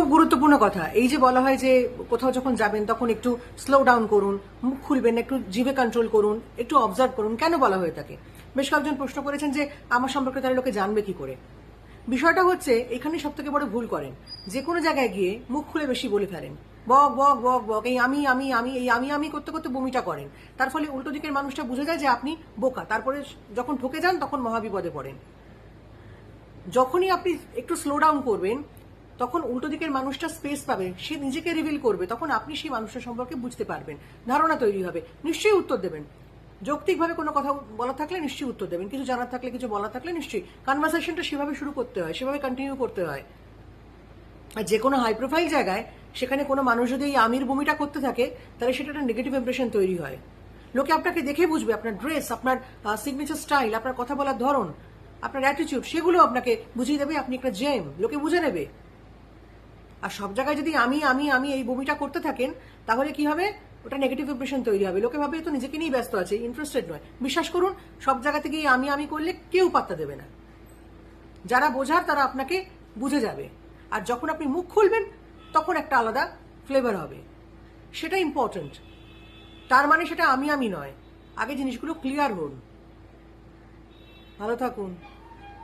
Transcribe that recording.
খুব গুরুত্বপূর্ণ কথা। এই যে বলা হয় যে কোথাও যখন যাবেন, তখন একটু স্লো ডাউন করুন, মুখ খুলবেন, একটু জিভে কন্ট্রোল করুন, একটু অবজার্ভ করুন, কেন বলা হয়ে থাকে? বেশ কয়েকজন প্রশ্ন করেছেন যে, আমার সম্পর্কে তারা লোকে জানবে কি করে? বিষয়টা হচ্ছে, এখানে সব থেকে বড় ভুল করেন। যে কোনো জায়গায় গিয়ে মুখ খুলে বেশি বলে ফেলেন। বক বক বক বক, এই আমি আমি আমি, এই আমি আমি করতে করতে বমিটা করেন। তার ফলে উল্টো দিকের মানুষটা বুঝে যায় যে, আপনি বোকা। তারপরে যখন ঠকে যান, তখন মহাবিপদে পড়েন। যখনই আপনি একটু স্লো ডাউন করবেন তখন উল্টো দিকের মানুষটা স্পেস পাবে, সে নিজেকে রিভিল করবে, তখন আপনি সেই মানুষটা সম্পর্কে বুঝতে পারবেন, ধারণা তৈরি হবে, নিশ্চয়ই উত্তর দেবেন। যৌক্তিকভাবে কোনো কথা বলা থাকলে নিশ্চয়ই উত্তর দেবেন, কিছু জানার থাকলে, কিছু বলা থাকলে নিশ্চয়ই। কনভারসেশনটা সেভাবে শুরু করতে হয়, সেভাবে কন্টিনিউ করতে হয়। আর যে কোনো হাই প্রোফাইল জায়গায়, সেখানে কোনো মানুষ যদি এই আমির ভূমিটা করতে থাকে, তাহলে সেটা একটা নেগেটিভ ইমপ্রেশন তৈরি হয়। লোকে আপনাকে দেখে বুঝবে, আপনার ড্রেস আপনার সিগনেচার স্টাইল আপনার কথা বলার ধরন, আপনার অ্যাটিটিউড সেগুলো আপনাকে বুঝিয়ে দেবে, আপনি একটা জেম লোকে বুঝে নেবে। আর সব জায়গায় যদি আমি আমি আমি এই বমিটা করতে থাকেন, তাহলে কি হবে? ওটা নেগেটিভ ইমপ্রেশন তৈরি হবে। লোকে ভাবে তো নিজেকে নিয়ে ব্যস্ত আছে ইন্টারেস্টেড নয়। বিশ্বাস করুন, সব জায়গা থেকে আমি আমি করলে কেউ পাত্তা দেবে না। যারা বোঝার, তারা আপনাকে বুঝে যাবে। আর যখন আপনি মুখ খুলবেন, তখন একটা আলাদা ফ্লেভার হবে। সেটা ইম্পর্ট্যান্ট তার মানে সেটা আমি আমি নয়। আগে জিনিসগুলো ক্লিয়ার হন। ভালো থাকুন।